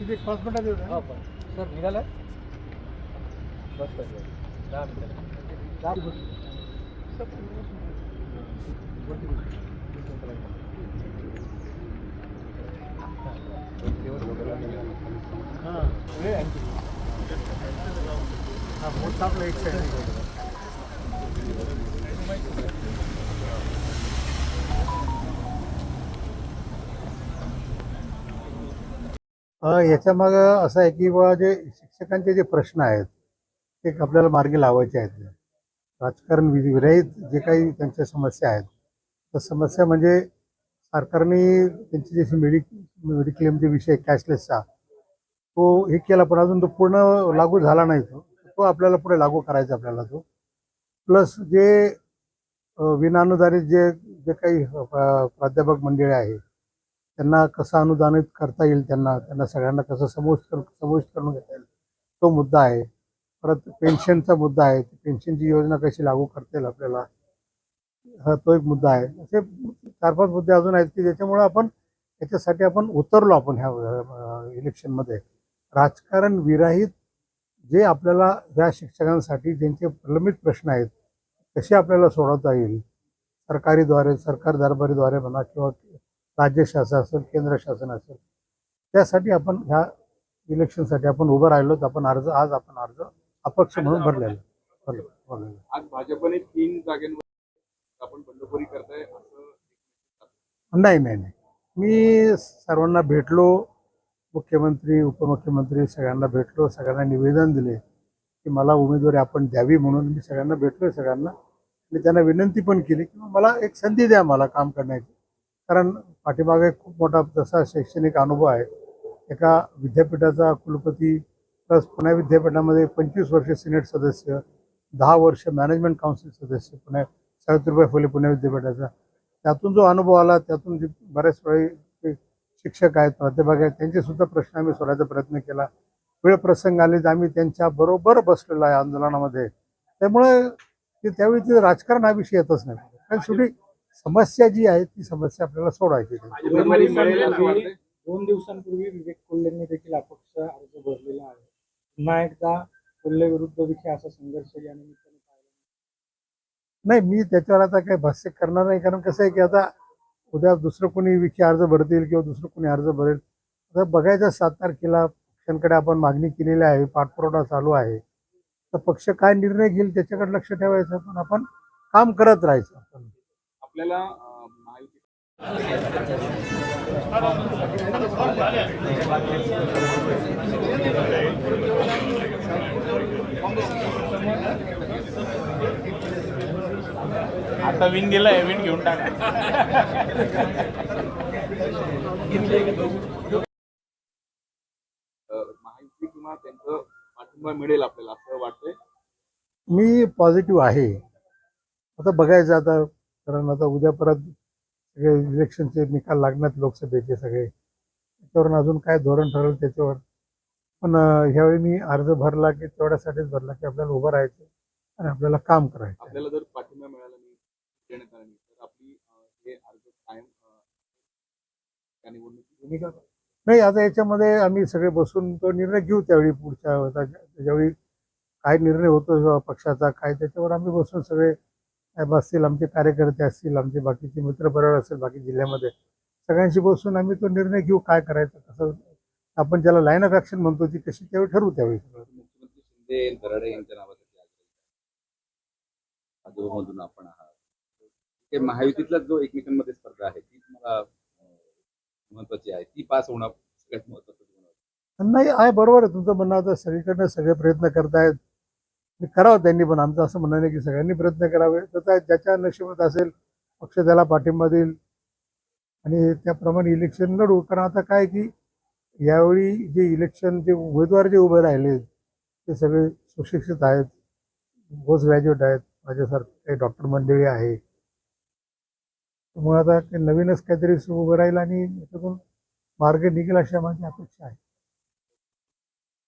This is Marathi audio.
किती एक पाच मिनिटात येऊ हो। पण सर निघाला बस पाहिजे दहा मिनिटं दहा हाँ हा। मोठा आपला एक साईड याच्यामागं असं आहे की बा जे शिक्षकांचे जे प्रश्न आहेत ते आपल्याला मार्गी लावायचे आहेत. राजकारण विरहित जे काही त्यांच्या समस्या आहेत त्या समस्या म्हणजे सरकारने त्यांची जशी मेडिक मेडिक्लेमचे विषय कॅशलेसचा तो हे केला पण अजून तो पूर्ण लागू झाला नाही तो. तो आपल्याला पुढे लागू करायचा आपल्याला तो. प्लस जे विनानुदानित जे जे काही प्राध्यापक मंडळी आहे त्यांना कसं अनुदानित करता येईल त्यांना त्यांना सगळ्यांना कसं समोश कर करून घेता येईल तो मुद्दा आहे. परत पेन्शनचा मुद्दा आहे. पेन्शनची योजना कशी लागू करता येईल आपल्याला हा तो एक मुद्दा आहे. असे चार पाच मुद्दे अजून आहेत की ज्याच्यामुळे आपण याच्यासाठी आपण उतरलो आपण ह्या इलेक्शनमध्ये. राजकारण विराहित जे आपल्याला ह्या शिक्षकांसाठी ज्यांचे प्रलंबित प्रश्न आहेत कसे आपल्याला सोडवता येईल? सरकारीद्वारे सरकार दरबारीद्वारे म्हणा किंवा राज्य शासन असेल केंद्र शासन असेल त्यासाठी आपण ह्या इलेक्शनसाठी आपण उभं राहिलो आपण अर्ज आज आपण अर्ज अपक्ष म्हणून भरलेला भरले- भरलेला आज भाजपने तीन जागेंवर आपण बंडखोरी करताय असं नाही नाही नाही. मी सर्वांना भेटलो मुख्यमंत्री उपमुख्यमंत्री सगळ्यांना भेटलो सगळ्यांना निवेदन दिले की मला उमेदवारी आपण द्यावी म्हणून मी सगळ्यांना भेटलो सगळ्यांना. आणि त्यांना विनंती पण केली की मला एक संधी द्या मला काम करण्याची. कारण पाठीमागे खूप मोठा जसा शैक्षणिक अनुभव आहे एका विद्यापीठाचा कुलपती प्लस पुणे विद्यापीठामध्ये पंचवीस वर्ष सिनेट सदस्य दहा वर्ष मॅनेजमेंट काउन्सिल सदस्य पुणे सावित्रीबाई फुले पुणे विद्यापीठाचा. त्यातून जो अनुभव आला त्यातून जे बऱ्याच वेळी शिक्षक आहेत प्राध्यापक आहेत त्यांचेसुद्धा प्रश्न आम्ही सोडायचा प्रयत्न केला. वेळ प्रसंग आले तर आम्ही त्यांच्या बरोबर बसलेलो आहे आंदोलनामध्ये. त्यामुळे ते त्यावेळी ते राजकारण हा विषय येतच नाही. कारण शेवटी समस्या जी आहे ती समस्या आपल्याला सोडवायची आहे. दोन दिवसांपूर्वी विवेक कोल्हेंनी देखील अपक्ष अर्ज भरलेला आहे. पुन्हा एकदा कोल्हे विरुद्ध विखे असा संघर्ष या निमित्ताने पाहायला नाही मी त्याच्यावर आता काही भाष्य करणार नाही कारण कसं आहे की आता उद्या दुसरं कोणी विखे अर्ज भरतील किंवा दुसरं कोणी अर्ज भरेल. आता बघायचं सात तारखेला पक्षांकडे आपण मागणी केलेली आहे पाठपुरवठा चालू आहे. तर पक्ष काय निर्णय घेईल त्याच्याकडे लक्ष ठेवायचं पण आपण काम करत राहायचं. आपण आपल्याला आता विन दिलाय विन घेऊन टाका. अं, महायुती किंवा त्यांचं पाठिंबा मिळेल आपल्याला असं वाटतंय? मी पॉझिटिव्ह आहे. आता बघायचं आता कारण आता उद्या परत सगळे इलेक्शनचे निकाल लागणार लोकसभेचे सगळे. त्याच्यावरून अजून काय धोरण ठरवलं त्याच्यावर. पण ह्यावेळी मी अर्ज भरला की तेवढ्यासाठीच भरला की आपल्याला उभं राहायचं आणि आपल्याला काम करायचं. आपल्याला जर पाठिंबा मिळाला नाही देण्यात आला नाही तर आपली हे अर्ज कायम त्या भूमिका नाही आता याच्यामध्ये आम्ही सगळे बसून तो निर्णय घेऊ त्यावेळी पुढच्या आता ज्यावेळी काय निर्णय होतो पक्षाचा काय त्याच्यावर आम्ही बसून सगळे काय बसतील आमचे कार्यकर्ते असतील आमचे बाकीचे मित्रपरिवार असेल बाकी जिल्ह्यामध्ये सगळ्यांशी बसून आम्ही तो निर्णय घेऊ काय करायचं कसं आपण ज्याला लाईन ऑफ ॲक्शन म्हणतो ती कशी त्यावेळी ठरवू त्यावेळी आपण आहात. महायुतीतला जो एकमेकांमध्ये स्पर्धा आहे ती तुम्हाला महत्वाची आहे. ती पास होणं सगळ्यात महत्वाचं. नाही आहे बरोबर आहे. तुमचं म्हणणं आता सगळीकडनं सगळे प्रयत्न करतायत. करावं त्यांनी पण आमचं असं म्हणणं नाही की सगळ्यांनी प्रयत्न करावे. तर ज्याच्या नशिबात असेल पक्ष त्याला पाठिंबा देईल. आणि त्याप्रमाणे इलेक्शन लढू. कारण आता काय की यावेळी जे इलेक्शन जे उमेदवार जे उभे राहिले ते सगळे सुशिक्षित आहेत. पोस्ट ग्रॅज्युएट आहेत. माझ्यासारखे काही डॉक्टर मंडळी आहे. त्यामुळे आता काही नवीनच काहीतरी उभं राहील आणि याच्यातून मार्ग निघेल अशी माझी अपेक्षा आहे.